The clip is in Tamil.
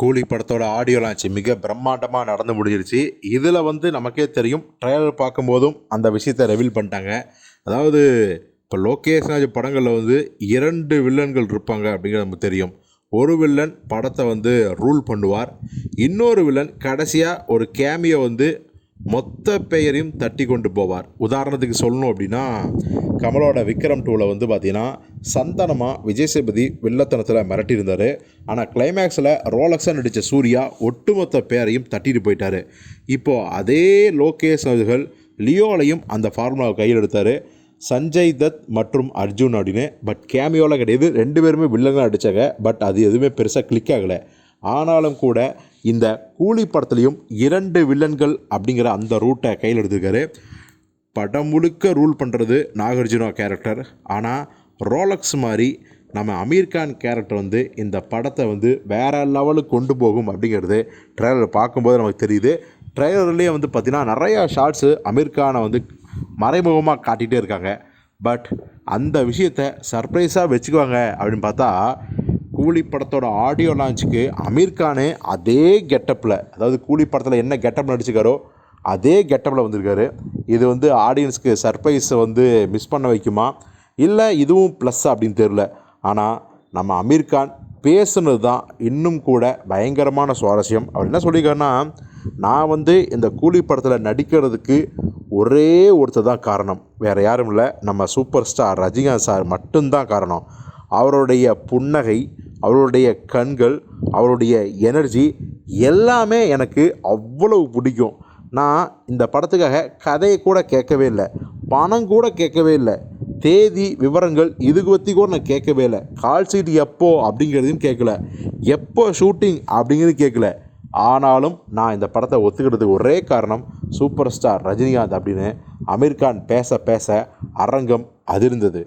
கூலி படத்தோட ஆடியோ லான்ச் மிக பிரம்மாண்டமாக நடந்து முடிஞ்சிருச்சு. இதில் வந்து நமக்கே தெரியும் ட்ரைலர் பார்க்கும்போதும் அந்த விஷயத்தை ரெவீல் பண்ணிட்டாங்க. அதாவது இப்போ லோகேஷ் ராஜ் படங்களில் வந்து இரண்டு வில்லன்கள் இருப்பாங்க அப்படிங்கிறது நமக்கு தெரியும். ஒரு வில்லன் படத்தை வந்து ரூல் பண்ணுவார். இன்னொரு வில்லன் கடைசியாக ஒரு கேமியை வந்து மொத்த பெயரையும் தட்டி கொண்டு போவார். உதாரணத்துக்கு சொல்லணும் அப்படின்னா கமலோட விக்ரம் டூவில் வந்து பார்த்திங்கன்னா சந்தனமாக விஜய் சேபதி வில்லத்தனத்தில் மிரட்டியிருந்தார். ஆனால் கிளைமேக்ஸில் ரோலக்ஸாக நடித்த சூர்யா ஒட்டுமொத்த பேரையும் தட்டிட்டு போயிட்டாரு. இப்போது அதே லோகேஷ் அவர்கள் லியோலையும் அந்த ஃபார்முலாவை கையில் எடுத்தார். சஞ்சய் தத் மற்றும் அர்ஜுன் அப்படின்னு. பட் கேமியோவில் கிடையாது. ரெண்டு பேருமே வில்லங்களாக நடித்தாங்க பட் அது எதுவுமே பெருசாக கிளிக் ஆகலை. ஆனாலும் கூட இந்த கூலி படத்துலையும் இரண்டு வில்லன்கள் அப்படிங்கிற அந்த ரூட்டை கையில் எடுத்திருக்காரு. படம் முழுக்க ரூல் பண்ணுறது நாகார்ஜுனா கேரக்டர் ஆனால் ரோலக்ஸ் மாதிரி நம்ம அமீர் கான் கேரக்டர் வந்து இந்த படத்தை வந்து வேறு லெவலுக்கு கொண்டு போகும் அப்படிங்கிறது ட்ரெய்லர் பார்க்கும்போது நமக்கு தெரியுது. ட்ரெய்லர்லேயே வந்து பார்த்திங்கன்னா நிறையா ஷார்ட்ஸு அமீர் கானை வந்து மறைமுகமாக காட்டிகிட்டே இருக்காங்க. பட் அந்த விஷயத்தை சர்ப்ரைஸாக வச்சுக்குவாங்க அப்படின்னு பார்த்தா கூலி படத்தோட ஆடியோ லான்ச்சுக்கு அமீர் கானே அதே கெட்டப்பில் அதாவது கூலி படத்தில் என்ன கெட்டப் நடிச்சுக்காரோ அதே கெட்டப்பில் வந்திருக்காரு. இது வந்து ஆடியன்ஸ்க்கு சர்ப்ரைஸை வந்து மிஸ் பண்ண வைக்குமா? இல்லை இதுவும் ப்ளஸ் அப்படின்னு தெரில ஆனால் நம்ம அமீர்கான் பேசுனது தான் இன்னும் கூட பயங்கரமான சுவாரஸ்யம். அவர் என்ன சொல்லியிருக்காருன்னா நான் வந்து இந்த கூலி படத்தில் நடிக்கிறதுக்கு ஒரே ஒருத்தர் தான் காரணம். வேறு யாரும் இல்லை நம்ம சூப்பர் ஸ்டார் ரஜினிகாந்த் சார் மட்டும்தான் காரணம். அவருடைய புன்னகை அவருடைய கண்கள் அவருடைய எனர்ஜி எல்லாமே எனக்கு அவ்வளவு பிடிக்கும். நான் இந்த படத்துக்காக கதையை கூட கேட்கவே இல்லை. பணம் கூட கேட்கவே இல்லை. தேதி விவரங்கள் இது பற்றி கூட நான் கேட்கவே இல்லை. கால் சீட் எப்போ அப்படிங்கிறதையும் கேட்கல. எப்போ ஷூட்டிங் அப்படிங்கிறது கேட்கல. ஆனாலும் நான் இந்த படத்தை ஒத்துக்கிறதுக்கு ஒரே காரணம் சூப்பர் ஸ்டார் ரஜினிகாந்த் அப்படின்னு அமீர்கான் பேச பேச அரங்கம் அதிர்ந்தது.